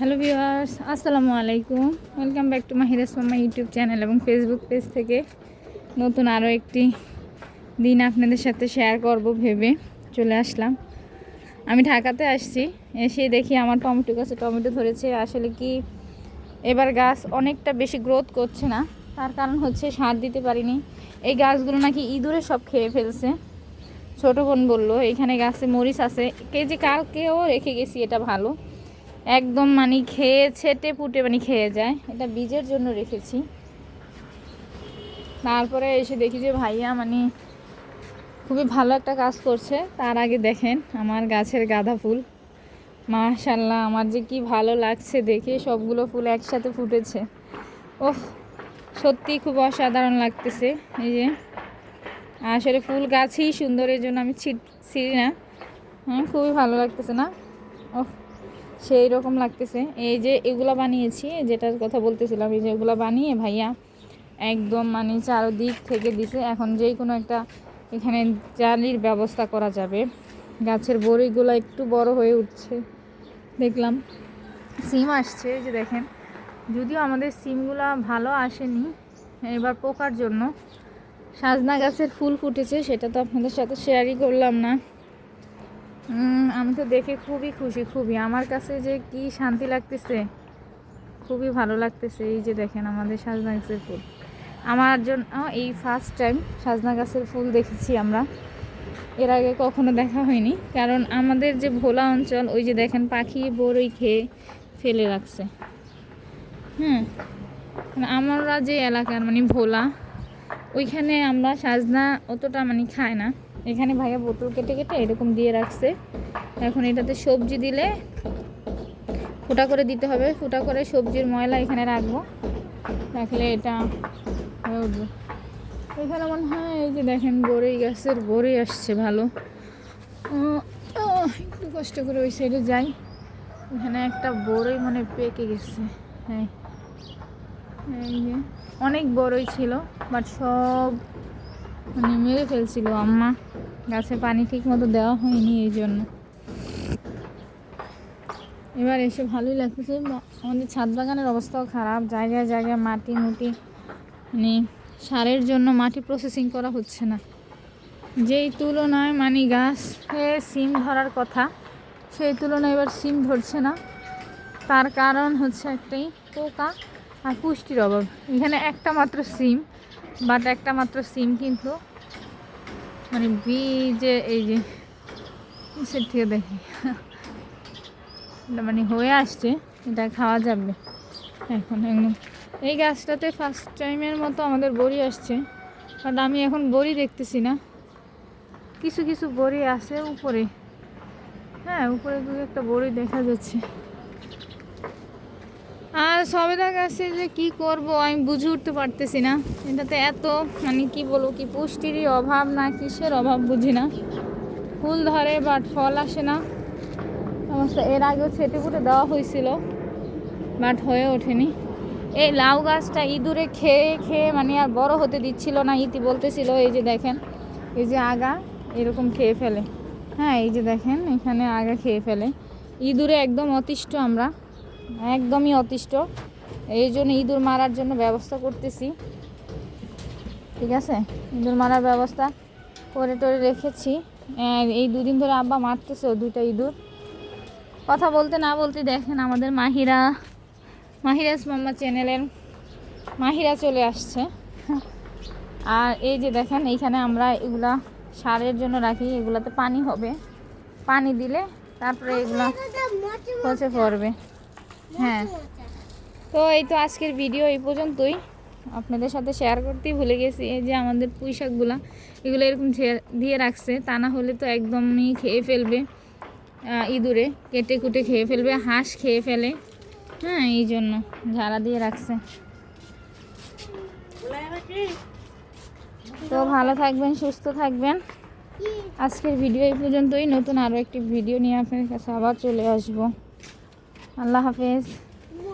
Hello viewers, আসসালামু আলাইকুম। Welcome back to মাহিরাস মামা ইউটিউব চ্যানেল এবং ফেসবুক পেজ থেকে নতুন আরও একটি দিন আপনাদের সাথে শেয়ার করব ভেবে চলে আসলাম। আমি ঢাকাতে আসছি, এসে দেখি আমার টমেটো গাছে টমেটো ধরেছে। আসলে কি এবার গাছ অনেকটা বেশি গ্রোথ করছে না, তার কারণ হচ্ছে সার দিতে পারিনি। এই গাছগুলো নাকি ইঁদুরে সব খেয়ে ফেলছে। ছোটো বোন বলল, এখানে গাছে মরিচ আছে। কে যে কালকেও রেখে গেছি, এটা ভালো। একদম মানে খেয়ে ছেটে পুটে মানে খেয়ে যায়। এটা বীজের জন্য রেখেছি। তারপরে এসে দেখি যে ভাইয়া মানে খুবই ভালো একটা কাজ করছে। তার আগে দেখেন আমার গাছের গাঁদা ফুল। মাশাল্লাহ আমার যে কি ভালো লাগছে দেখে সবগুলো ফুল একসাথে ফুটেছে। ওহ সত্যি খুব অসাধারণ লাগতেছে। এই যে, আসলে ফুল গাছেই সুন্দর এই জন্য আমি ছিটছি না। হ্যাঁ খুবই ভালো লাগতেছে না? ওহ সেই রকম লাগতেছে। এই যে এগুলা বানিয়েছি, যেটার কথা বলতেছিলাম, এই যে এগুলো বানিয়ে ভাইয়া একদম মানে চারদিক থেকে দিছে। এখন যেই কোনো একটা এখানে জালির ব্যবস্থা করা যাবে। গাছের বড়িগুলো একটু বড় হয়ে উঠছে। দেখলাম সিম আসছে যে দেখেন। যদিও আমাদের সিমগুলো ভালো আসেনি, এবার পোকার জন্য। সাজনা গাছের ফুল ফুটেছে, সেটা তো আপনাদের সাথে শেয়ারই করলাম না। আমি তো দেখে খুবই খুশি, খুবই। আমার কাছে যে কি শান্তি লাগতেছে, খুবই ভালো লাগতেছে। এই যে দেখেন আমাদের সাজনা গাছের ফুল। আমার জন্য এই ফার্স্ট টাইম সাজনা গাছের ফুল দেখেছি আমরা। এর আগে কখনো দেখা হয়নি। কারণ আমাদের যে ভোলা অঞ্চল, ওই যে দেখেন পাখি বড়ই খেয়ে ফেলে রাখছে। হ্যাঁ আমরা যে এলাকার মানে ভোলা, ওইখানে আমরা সাজনা অতটা মানে খাই না। এখানে ভাইয়া বোতল কেটে কেটে এরকম দিয়ে রাখছে। এখন এটাতে সবজি দিলে ফুটা করে দিতে হবে। ফুটা করে সবজির ময়লা এখানে রাখব। রাখলে এটা উঠবে এখানে মনে হয় এই যে দেখেন বড়ই গাছের বড়ই আসছে ভালো। একটু কষ্ট করে ওই সাইডে যাই। এখানে একটা বড়ই মানে পেকে গেছে। হ্যাঁ। এই যে অনেক বড়ই ছিল বাট সব মানে মেরে ফেলছিল আম্মা। গাছে পানি ঠিক মতো দেওয়া হয়নি এই জন্য। এবার এসে ভালোই লাগতেছে আমাদের ছাদ বাগানের অবস্থাও খারাপ। জায়গায় জায়গায় মাটি মুটি মানে সারের জন্য মাটি প্রসেসিং করা হচ্ছে না। যেই তুলনায় মানে গাছে সিম ধরার কথা, সেই তুলনায় এবার সিম ধরছে না। তার কারণ হচ্ছে একটাই, পোকা আর পুষ্টির অভাব। এখানে একটা মাত্র সিম। বাট একটা মাত্র সিম কিন্তু মানে বি যে এই যে নিচের থেকে দেখি? মানে হয়ে আসছে, এটা খাওয়া যাবে। এখন একদম এই গাছটাতে ফার্স্ট টাইমের মতো আমাদের বড়ি আসছে। বাট আমি এখন বড়ি দেখতেছি না। কিছু কিছু বড়ি আছে উপরে। হ্যাঁ উপরে দু একটা বড়ি দেখা যাচ্ছে। আর সবেদা গাছে যে কি করব, আমি বুঝে উঠতে পারতেছি না। এটাতে এত মানে কি বলব, কি পুষ্টিরই অভাব না, কিসের অভাব বুঝি না। ফুল ধরে বাট ফল আসে না। অবস্থা এর আগেও ছেটে ফুটে দেওয়া হয়েছিল বাট হয়ে ওঠেনি। এই লাউ গাছটা ইঁদুরে খেয়ে খেয়ে মানে আর বড় হতে দিচ্ছিল না, ইতি বলতেছিল, এই যে দেখেন, এই যে আগা এরকম খেয়ে ফেলে। হ্যাঁ এই যে দেখেন, এখানে আগা খেয়ে ফেলে। ইঁদুরে একদম অতিষ্ঠ আমরা। একদমই অতিষ্ঠ। এই জন্য ইঁদুর মারার জন্য ব্যবস্থা করতেছি। ঠিক আছে? ইঁদুর মারার ব্যবস্থা করে টরে রেখেছি। এই দুদিন ধরে আব্বা মারতেছে ও দুইটা ইঁদুর। কথা বলতে না বলতে দেখেন আমাদের মাহিরা মাহিরাস মাম্মা চ্যানেলের মাহিরা চলে আসছে। আর এই যে দেখেন, এইখানে আমরা এগুলা সারের জন্য রাখি, এগুলাতে পানি হবে। পানি দিলে তারপরে এগুলা পচে পড়বে। হ্যাঁ। তো এই তো আজকের ভিডিও এই পর্যন্তই। আপনাদের সাথে শেয়ার করতেই ভুলে গেছি, এই যে আমাদের পুঁই শাকগুলা, এগুলো এরকম দিয়ে রাখছে, তা না হলে তো একদমই খেয়ে ফেলবে ইঁদুরে, কেটে কুটে খেয়ে ফেলবে, হাঁস খেয়ে ফেলে হ্যাঁ এই জন্য ঝাড়া দিয়ে রাখছে। তো ভালো থাকবেন, সুস্থ থাকবেন। আজকের ভিডিও এই পর্যন্তই, নতুন আরও একটি ভিডিও নিয়ে আপনাদের কাছে আবার চলে আসব। আল্লাহ হাফেজ।